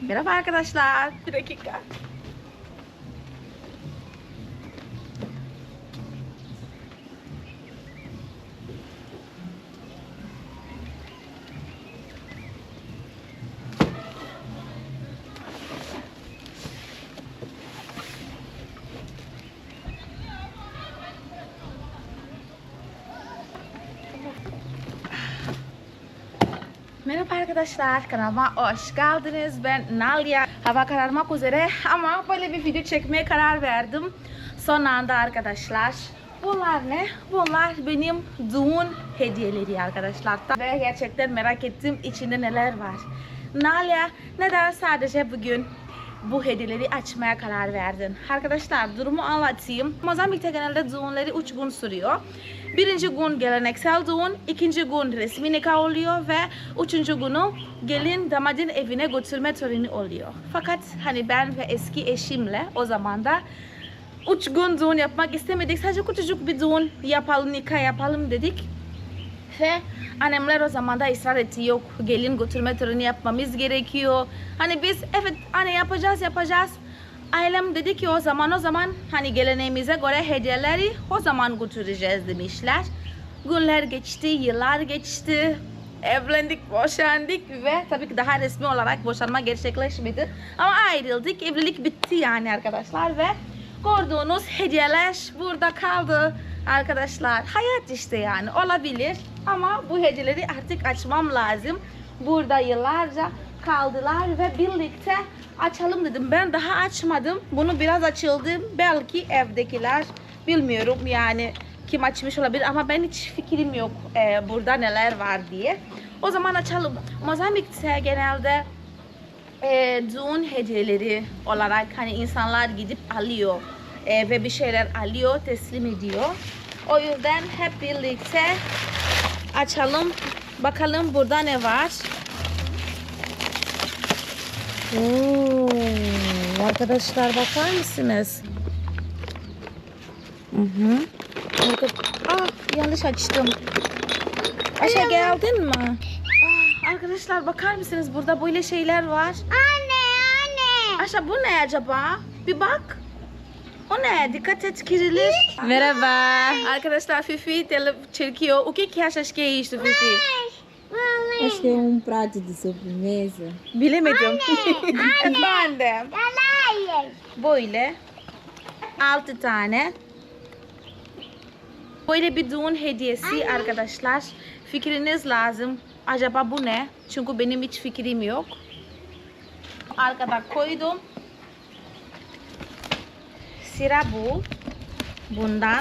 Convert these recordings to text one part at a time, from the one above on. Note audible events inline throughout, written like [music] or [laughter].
Merhaba arkadaşlar. Bir dakika. Arkadaşlar kanalıma hoş geldiniz. Ben Nalia. Hava kararmak üzere ama böyle bir video çekmeye karar verdim. Son anda arkadaşlar. Bunlar ne? Bunlar benim düğün hediyeleri arkadaşlar. Ve gerçekten merak ettim içinde neler var. Nalia neden sadece bugün bu hediyeleri açmaya karar verdin? Arkadaşlar durumu anlatayım. Mozambik'te genelde düğünleri 3 gün sürüyor. Birinci gün geleneksel düğün, ikinci gün resmi nikah oluyor ve üçüncü günü gelin damadın evine götürme töreni oluyor. Fakat hani ben ve eski eşimle o zaman da üç gün düğün yapmak istemedik. Sadece küçücük bir düğün yapalım, nikah yapalım dedik. Ve annemler o zaman da ısrar etti yok gelin götürme töreni yapmamız gerekiyor. Hani biz evet anne yapacağız yapacağız. Ailem dedi ki o zaman o zaman hani geleneğimize göre hediyeleri o zaman götüreceğiz demişler. Günler geçti, yıllar geçti. Evlendik, boşandık ve tabii ki daha resmi olarak boşanma gerçekleşmedi. Ama ayrıldık, evlilik bitti yani arkadaşlar ve gördüğünüz hediyeler burada kaldı arkadaşlar. Hayat işte yani olabilir ama bu hediyeleri artık açmam lazım. Burada yıllarca kaldılar ve birlikte açalım dedim. Ben daha açmadım. Bunu biraz açıldım. Belki evdekiler bilmiyorum yani kim açmış olabilir ama ben hiç fikrim yok e, burada neler var diye. O zaman açalım. Mozambik'te genelde e, düğün hediyeleri olarak hani insanlar gidip alıyor e, ve bir şeyler alıyor, teslim ediyor. O yüzden hep birlikte açalım. Bakalım burada ne var. Oo, arkadaşlar bakar mısınız? Hı hı. Ah, yanlış açtım. Aşağı geldin mi? Ah, arkadaşlar bakar mısınız? Burada böyle şeyler var. Anne, anne. Aşağı bu ne acaba? Bir bak. O ne? Dikkat et kirilir. Merhaba. Arkadaşlar Fifi çekiyor. O que que achas que é isto, Fifi? Acho que é um prato de sobremesa. Bilemedim. [laughs] ben de. Yalayın. Böyle. Altı tane. Böyle bir düğün hediyesi arkadaşlar. Fikriniz lazım. Acaba bu ne? Çünkü benim hiç fikrim yok. Arkada koydum. Sıra bu. Bundan.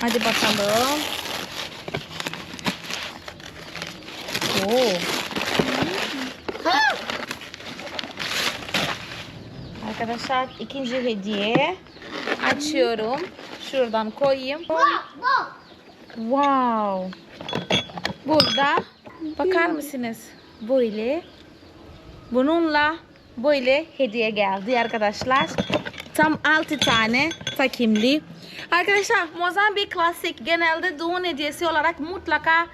Hadi bakalım. Oo. Arkadaşlar ikinci hediye açıyorum. Şuradan koyayım. Wow. Burada bakar mısınız? Böyle. Bununla böyle hediye geldi arkadaşlar. Tam 6 tane takimli. Arkadaşlar Mozambik klasik genelde düğün hediyesi olarak mutlaka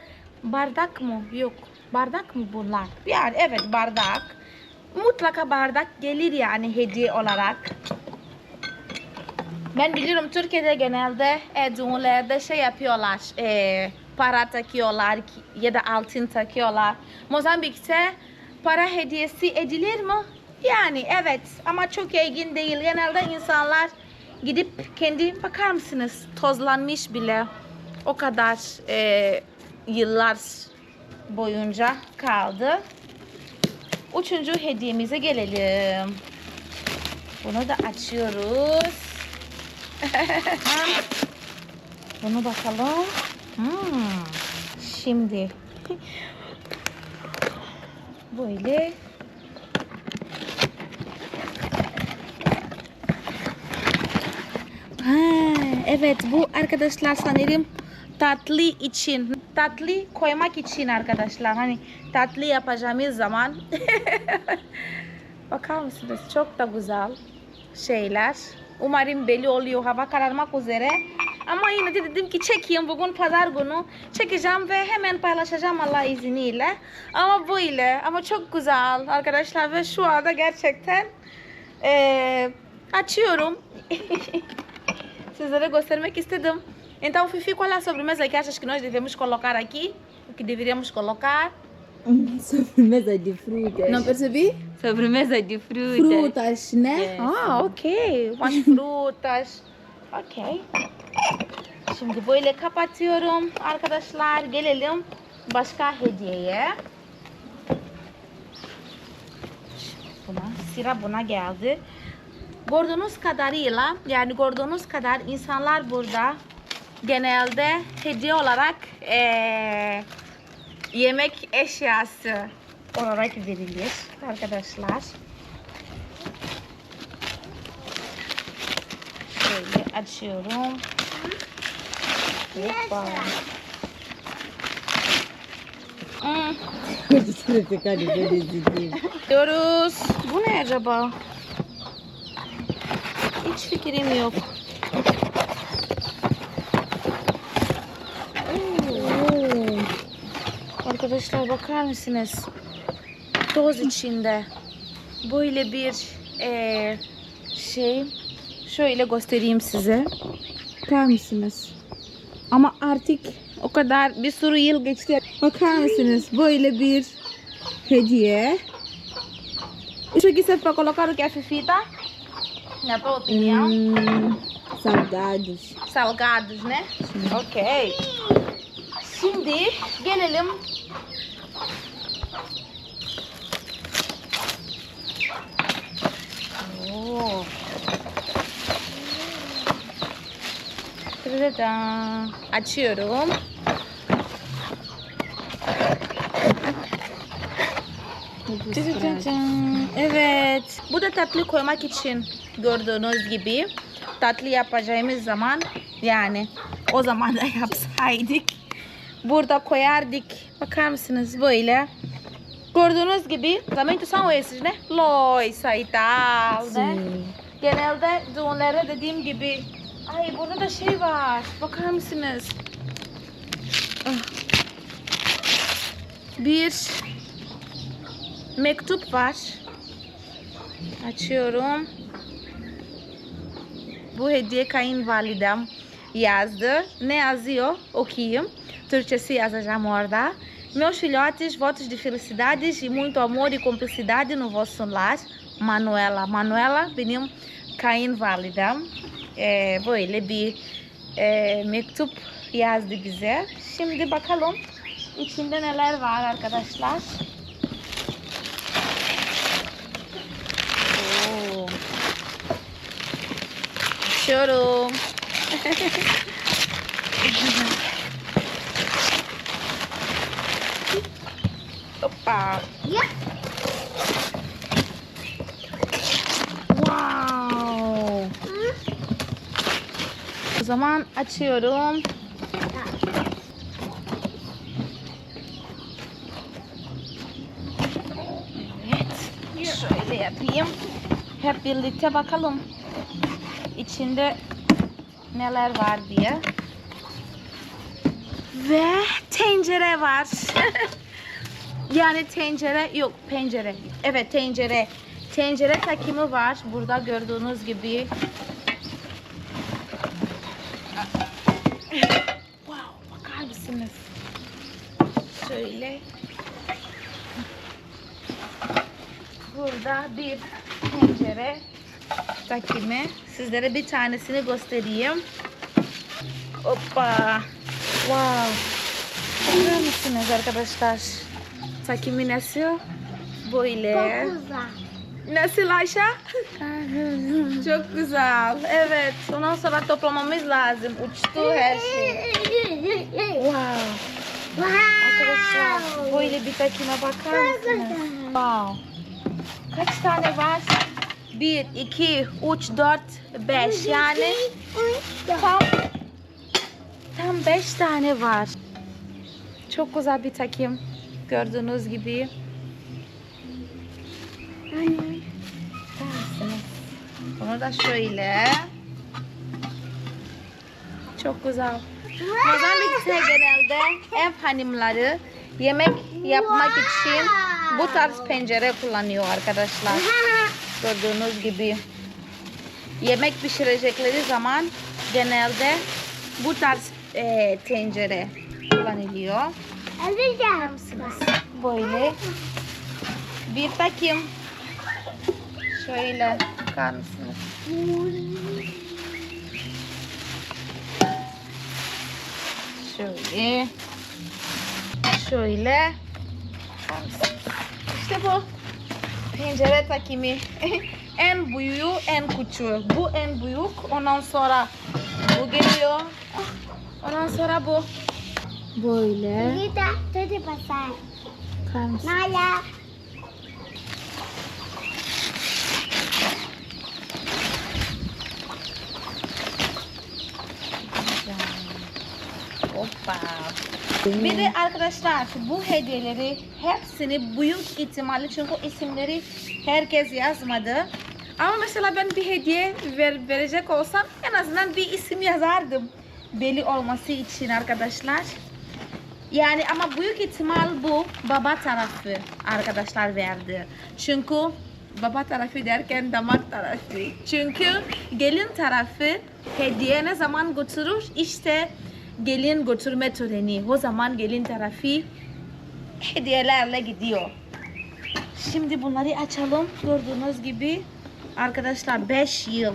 bardak mı? Yok. Bardak mı bunlar? Yani evet bardak. Mutlaka bardak gelir yani hediye olarak. Ben biliyorum Türkiye'de genelde e, düğünlerde şey yapıyorlar. E, para takıyorlar ya da altın takıyorlar. Mozambik'te para hediyesi edilir mi? Yani evet ama çok yaygın değil. Genelde insanlar gidip kendi bakar mısınız tozlanmış bile o kadar e, yıllar boyunca kaldı. Üçüncü hediyemize gelelim. Bunu da açıyoruz. [laughs] Bunu bakalım. Hmm. Şimdi [laughs] böyle Ha, evet bu arkadaşlar sanırım tatlı için tatlı koymak için arkadaşlar hani tatlı yapacağımız zaman [laughs] bakar mısınız çok da güzel şeyler umarım belli oluyor hava kararmak üzere Ama yine de dedim ki çekeyim bugün pazar günü. Çekeceğim ve hemen paylaşacağım Allah izniyle. Ama böyle ama çok güzel arkadaşlar ve şu anda gerçekten eee, açıyorum. [laughs] Sizlere göstermek istedim. Então, Fifi, qual é a sobremesa que achas que nós devemos colocar aqui? O que deveríamos colocar? [laughs] Sobremesa de frutas. Não percebi? Sobremesa de frutas. Frutas, né? Yes. Ah, okey. Umas [laughs] frutas. Okey. Şimdi böyle kapatıyorum arkadaşlar. Gelelim başka hediyeye. Buna, sıra buna geldi. Gördüğünüz kadarıyla yani gördüğünüz kadar insanlar burada genelde hediye olarak eee, yemek eşyası olarak verilir arkadaşlar. Şöyle açıyorum. Hoppa. Diyoruz. Bu ne acaba? Hiç fikrim yok. Arkadaşlar bakar mısınız? Toz içinde. Böyle bir eee, şey. Şöyle göstereyim size. Bakar mısınız? Ama artık o kadar bir sürü yıl geçti. Bakar mısınız? Böyle bir hediye. Isso aqui serve para colocar na boa opinião. Hum, salgados. Salgados, né? Sim. Ok. Şimdi gelelim Oo. Oh. Açıyorum. Evet. Bu da tatlı koymak için gördüğünüz gibi tatlı yapacağımız zaman yani o zaman da [laughs] yapsaydık burada koyardık. Bakar mısınız böyle. Gördüğünüz gibi né? Loiça e tal, né? Sim. Genelde düğünlere dediğim gibi ay burada da şey var. Bakar mısınız? Ah. Bir mektup var. Açıyorum. Bu hediye kayınvalidem yazdı. Ne yazıyor? Okuyayım. Türkçesi yazacağım orada. Meus filhotes, votos de felicidades e muito amor e cumplicidade no vosso lar. Manuela. Manuela benim kayınvalidem. Ee, böyle bir e, mektup yazdı bize. Şimdi bakalım içinde neler var arkadaşlar. Oo. Açıyorum. Hoppa. Ya. Wow. O zaman açıyorum. Evet. Şöyle yapayım. Hep birlikte bakalım. İçinde neler var diye. Ve tencere var. [laughs] yani tencere yok pencere. Evet tencere. Tencere takımı var. Burada gördüğünüz gibi. Wow, bakar mısınız? Şöyle. Burada bir tencere takımı. Sizlere bir tanesini göstereyim. Hoppa. Wow. Görüyor musunuz arkadaşlar? Takımı nasıl? Böyle. Çok güzel. Nasıl Ayşe? Çok güzel. Evet. Ondan sonra toplamamız lazım. Uçtu her şey. Wow. Arkadaşlar böyle bir takıma bakar mısınız? Wow. Kaç tane var? 1, 2, 3, 4, 5 yani tam tam 5 tane var. Çok güzel bir takım. Gördüğünüz gibi. Bunu da şöyle Çok güzel. Mozambik'te genelde ev hanımları yemek yapmak için bu tarz pencere kullanıyor arkadaşlar. Gördüğünüz gibi. Yemek pişirecekleri zaman genelde bu tarz e, tencere kullanılıyor. Alacağım. Böyle bir takım şöyle bakar mısınız? Şöyle şöyle? İşte bu pencere takımı [laughs] en büyüğü en küçüğü. Bu en büyük. Ondan sonra bu geliyor. Ondan sonra bu. Böyle. Kita, tadi pasal. Bakar mısın? Bir de arkadaşlar bu hediyeleri hepsini büyük ihtimalle çünkü isimleri herkes yazmadı. Ama mesela ben bir hediye ver, verecek olsam en azından bir isim yazardım. Belli olması için arkadaşlar. Yani ama büyük ihtimal bu baba tarafı arkadaşlar verdi. Çünkü baba tarafı derken damat tarafı. Çünkü gelin tarafı hediye ne zaman götürür? İşte gelin götürme töreni. O zaman gelin tarafı hediyelerle gidiyor. Şimdi bunları açalım. Gördüğünüz gibi arkadaşlar 5 yıl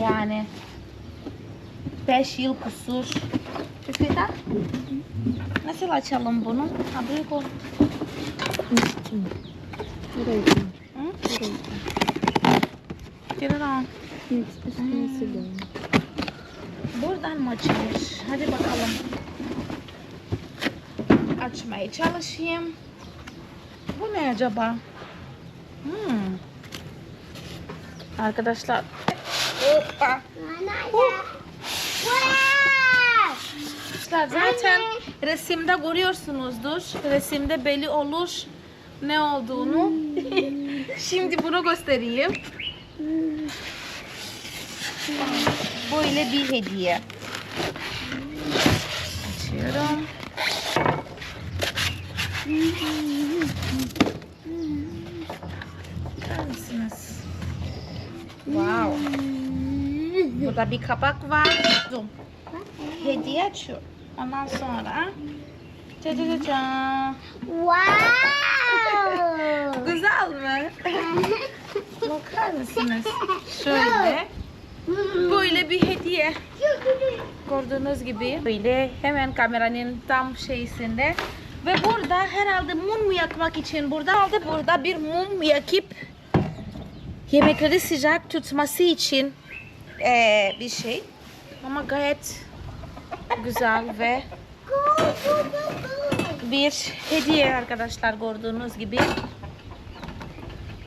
yani 5 yıl kusur. Üfleden nasıl açalım bunu? Ha büyük ol. Üstüm. Burayı koy. Hı? Burayı Buradan mı açılır? Hadi bakalım. Açmaya çalışayım. Bu ne acaba? Hmm. Arkadaşlar. Hoppa. Arkadaşlar zaten resimde görüyorsunuzdur. Resimde belli olur ne olduğunu. [laughs] Şimdi bunu göstereyim. Böyle bir hediye. Açıyorum. Bakar mısınız? Wow. Burada bir kapak var. Dur. Hediye açıyor. Ondan sonra Ca ca ca ca. Wow. Güzel mi? [laughs] Bakar mısınız? Şöyle. Böyle bir hediye. Gördüğünüz gibi böyle hemen kameranın tam şeysinde. Ve burada herhalde mum yakmak için burada aldı burada bir mum yakıp yemekleri sıcak tutması için eee, bir şey. Ama gayet güzel ve bir hediye arkadaşlar gördüğünüz gibi.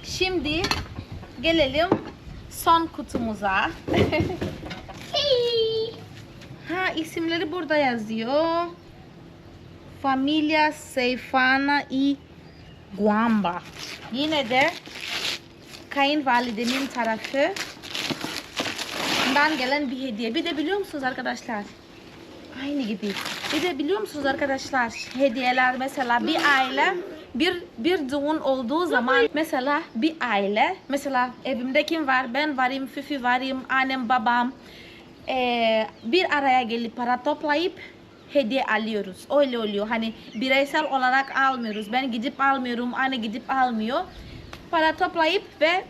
Şimdi gelelim son kutumuza. [laughs] ha isimleri burada yazıyor. Familia Seyfana i Guamba. Yine de kayınvalidemin tarafı dan gelen bir hediye. Bir de biliyor musunuz arkadaşlar? Aynı gibi. Bir de biliyor musunuz arkadaşlar hediyeler mesela bir aile bir bir düğün olduğu zaman mesela bir aile mesela evimde kim var ben varım Fifi varım annem babam eee, bir araya gelip para toplayıp hediye alıyoruz. Öyle oluyor. Hani bireysel olarak almıyoruz. Ben gidip almıyorum, anne gidip almıyor. Para toplayıp ve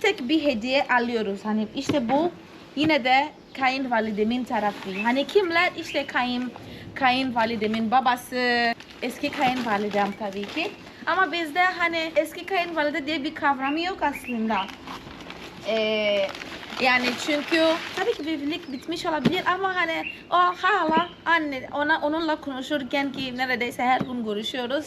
tek bir hediye alıyoruz. Hani işte bu yine de kayınvalidemin tarafı. Hani kimler? İşte kayın kayınvalidemin babası, eski kayınvalidem tabii ki. Ama bizde hani eski kayınvalide diye bir kavramı yok aslında. Ee, yani çünkü tabii ki evlilik bitmiş olabilir ama hani o hala anne ona onunla konuşurken ki neredeyse her gün görüşüyoruz.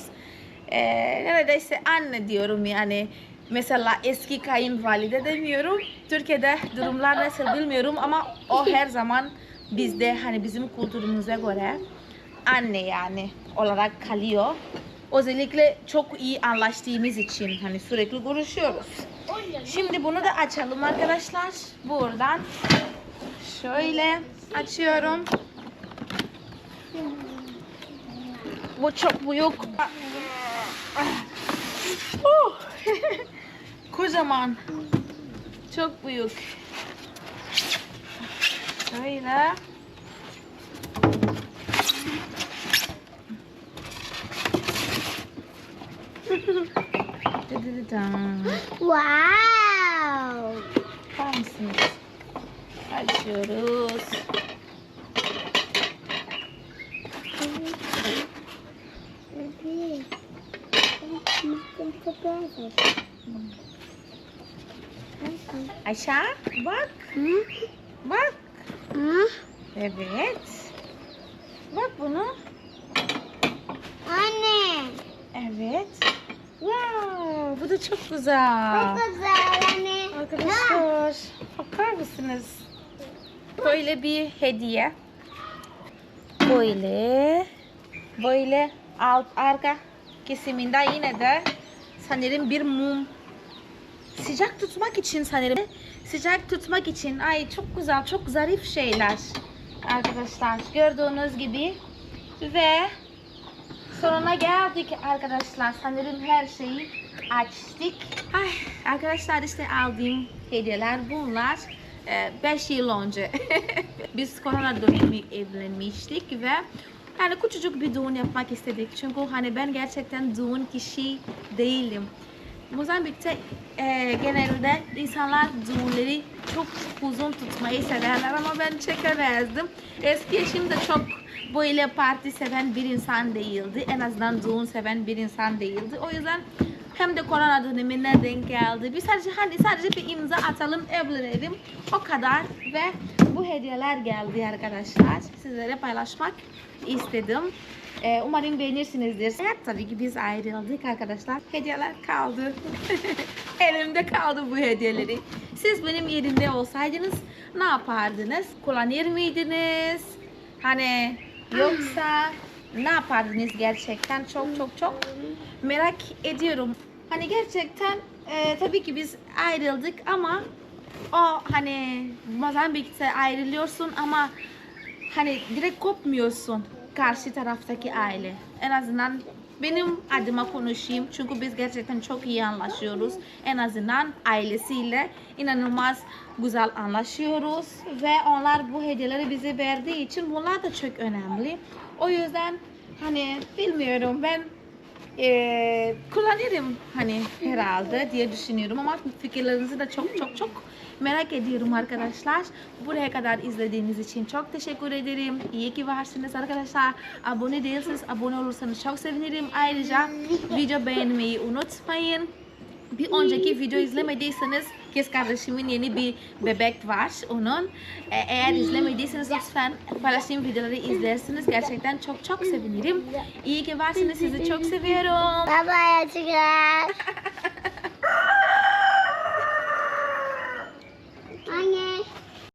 Ee, neredeyse anne diyorum yani. Mesela eski kayınvalide demiyorum. Türkiye'de durumlar nasıl bilmiyorum ama o her zaman bizde hani bizim kültürümüze göre anne yani olarak kalıyor. Özellikle çok iyi anlaştığımız için hani sürekli görüşüyoruz. Şimdi bunu da açalım arkadaşlar. Buradan Şöyle açıyorum. Bu çok büyük. Uh. [laughs] Kocaman. Çok büyük. Şöyle. Dıdıdıdan. Wow. Bakar mısınız? Açıyoruz. Aşağı bak. Hı? Bak. Hı? Evet. Bak bunu. Anne. Evet. Wow, bu da çok güzel. Çok güzel anne. Arkadaşlar bakar mısınız? Böyle bir hediye. Böyle. Böyle alt arka kesiminde yine de sanırım bir mum. Sıcak tutmak için sanırım. Sıcak tutmak için. Ay çok güzel, çok zarif şeyler. Arkadaşlar gördüğünüz gibi. Ve sonuna geldik arkadaşlar. Sanırım her şeyi açtık. Ay, arkadaşlar işte aldığım hediyeler bunlar. 5 yıl önce [laughs] biz korona dönemi evlenmiştik ve yani küçücük bir düğün yapmak istedik. Çünkü hani ben gerçekten düğün kişi değilim. Mozambik'te e, genelde insanlar düğünleri çok uzun tutmayı severler ama ben çekemezdim. Eski eşim de çok böyle parti seven bir insan değildi. En azından düğün seven bir insan değildi. O yüzden hem de korona dönemine denk geldi. Biz sadece hani sadece bir imza atalım, evlenelim. O kadar ve bu hediyeler geldi arkadaşlar. Sizlere paylaşmak istedim. Ee, umarım beğenirsinizdir. Evet tabii ki biz ayrıldık arkadaşlar. Hediyeler kaldı. [laughs] Elimde kaldı bu hediyeleri. Siz benim yerimde olsaydınız ne yapardınız? Kullanır mıydınız? Hani yoksa ne yapardınız gerçekten? Çok çok çok merak ediyorum. Hani gerçekten e, tabii ki biz ayrıldık ama o hani Mozambik'te ayrılıyorsun ama hani direkt kopmuyorsun karşı taraftaki aile. En azından benim adıma konuşayım çünkü biz gerçekten çok iyi anlaşıyoruz. En azından ailesiyle inanılmaz güzel anlaşıyoruz ve onlar bu hediyeleri bize verdiği için bunlar da çok önemli. O yüzden hani bilmiyorum ben eee kullanırım hani herhalde diye düşünüyorum ama fikirlerinizi de çok çok çok merak ediyorum arkadaşlar. Buraya kadar izlediğiniz için çok teşekkür ederim. İyi ki varsınız arkadaşlar. Abone değilseniz abone olursanız çok sevinirim. Ayrıca video beğenmeyi unutmayın. Bir önceki video izlemediyseniz kız kardeşimin yeni bir bebek var onun. E, Eğer izlemediyseniz lütfen paylaştığım videoları izlersiniz. Gerçekten çok çok sevinirim. İyi ki varsınız. Sizi çok seviyorum. Bye bye açıklar. [laughs]